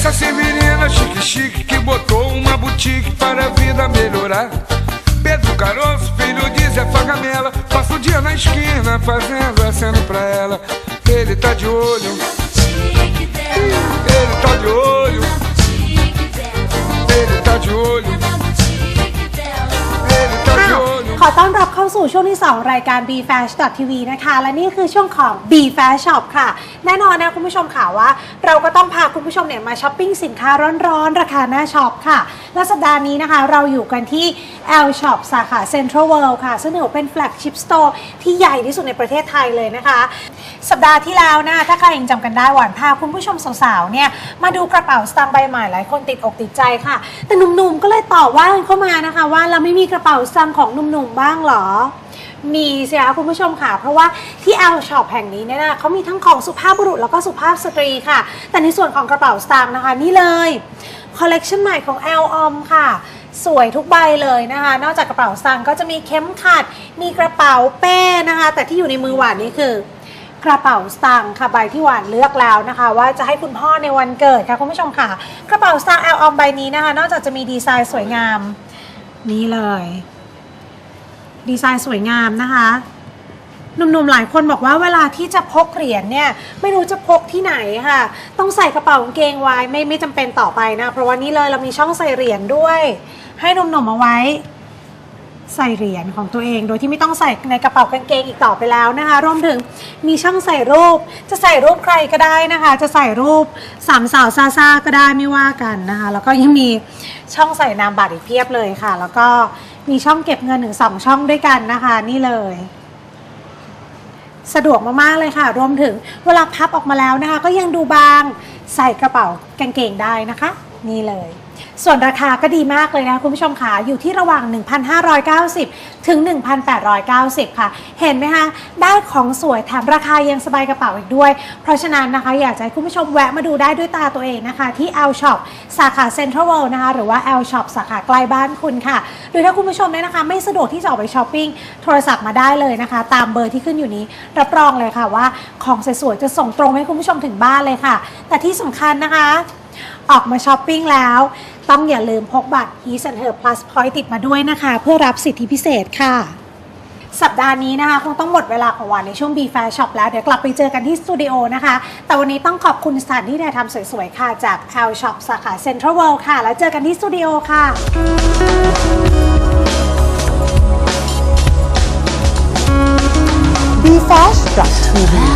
Severina chique chique que botou uma boutique para a vida melhorar. Pedro Caroço, filho de Zé Fagamela, passa o dia na esquina fazendo aceno pra ela. Ele tá de olho, ele tá de olho, ต้อนรับเข้าสู่ช่วงที่ 2 รายการ B Flash TV นะคะ และนี่คือช่วงของ B Flash Shop ค่ะ แน่นอนนะคุณผู้ชมค่ะว่า เราก็ต้องพาคุณผู้ชมเนี่ยมาช้อปปิ้งสินค้าร้อนๆ ราคาหน้าช็อปค่ะ และสัปดาห์นี้นะคะ เราอยู่กันที่ L Shop สาขา Central World ค่ะ ซึ่งถือเป็น flagship store ที่ใหญ่ที่สุดในประเทศไทยเลยนะคะ สัปดาห์ที่แล้วนะถ้าใครยังจำกันได้หวานพาคุณผู้ชมสาวๆเนี่ยมาดูกระเป๋าสตางค์ใบใหม่หลายคนติดอกติดใจค่ะ แต่หนุ่มๆก็เลยตอบว่าเข้ามานะคะ ว่าเราไม่มีกระเป๋าสตางค์ของหนุ่มๆบ้างเหรอ มีสิคะคุณผู้ชมค่ะ เพราะว่าที่ L Shop แห่งนี้เนี่ยนะเขามีทั้งของสุภาพบุรุษแล้วก็สุภาพสตรีค่ะ แต่ในส่วนของกระเป๋าสตางค์นะคะ นี่เลยคอลเลกชันใหม่ของ L Om ค่ะสวยทุกใบเลยนะคะ นอกจากกระเป๋าสตางค์ก็จะมีเข็มขัด มีกระเป๋าเป้นะคะ แต่ที่อยู่ในมือหวานนี่คือกระเป๋าสตางค์ค่ะใบที่หวานเลือกแล้วนะคะ ว่าจะให้คุณพ่อในวันเกิดค่ะคุณผู้ชมค่ะ กระเป๋าสตางค์แอลออมใบนี้นะคะ นอกจากจะมีดีไซน์สวยงาม นี่เลย ดีไซน์สวยงามนะคะหนุ่มๆหลายคนบอกว่าเวลาที่จะพกเหรียญเนี่ยไม่รู้จะพกที่ไหนค่ะ ต้องใส่กระเป๋ากางเกงไว้ไม่ไม่จำเป็นต่อไปนะ เพราะว่านี่เลยเรามีช่องใส่เหรียญด้วย ให้หนุ่มๆเอาไว้ ใส่เหรียญของตัวเอง โดยที่ไม่ต้องใส่ในกระเป๋ากางเกงอีกต่อไปแล้วนะคะรวมถึงมีช่องใส่รูป จะใส่รูปใครก็ได้นะคะ จะใส่รูปสามสาวซาซาก็ได้ไม่ว่ากันนะคะ แล้วก็ยังมีช่องใส่นามบัตรอีกเพียบเลยค่ะ แล้วก็ มีช่องเก็บเงินถึงสองช่องด้วยกันนะคะ นี่เลย สะดวกมากๆเลยค่ะ รวมถึงเวลาพับออกมาแล้วนะคะ ก็ยังดูบางใส่กระเป๋ากางเกงได้นะคะ นี่เลย ส่วนราคาก็ดีมากเลยนะคะคุณผู้ชมค่ะอยู่ที่ระหว่าง 1,590 ถึง 1,890 ค่ะ เห็นไหมคะ ได้ของสวยแถมราคายังสบายกระเป๋าอีกด้วย เพราะฉะนั้นนะคะอยากจะให้คุณผู้ชมแวะมาดูได้ด้วยตาตัวเองนะคะ ที่ L Shop สาขา Central World นะคะ หรือว่า L Shop สาขาใกล้บ้านคุณค่ะโดยถ้าคุณผู้ชมเนี่ยนะคะ ไม่สะดวกที่จะออกไปช้อปปิ้งโทรศัพท์มาได้เลยนะคะ ตามเบอร์ที่ขึ้นอยู่นี้รับรองเลยค่ะว่าของสวยๆจะส่งตรงให้คุณผู้ชมถึงบ้านเลยค่ะ แต่ที่สำคัญนะคะ ออกมาช้อปปิ้งแล้ว ต้องอย่าลืมพกบัตร East and Her Plus Point ติดมาด้วยนะคะ เพื่อรับสิทธิพิเศษค่ะ สัปดาห์นี้นะคะ คงต้องหมดเวลาของวันในช่วง B Fair Shop แล้ว เดี๋ยวกลับไปเจอกันที่สตูดิโอนะคะ แต่วันนี้ต้องขอบคุณสถานที่ถ่ายทำสวยๆ ค่ะ จาก L Shop สาขา Central World ค่ะ แล้วเจอกันที่สตูดิโอค่ะ b f a s h t v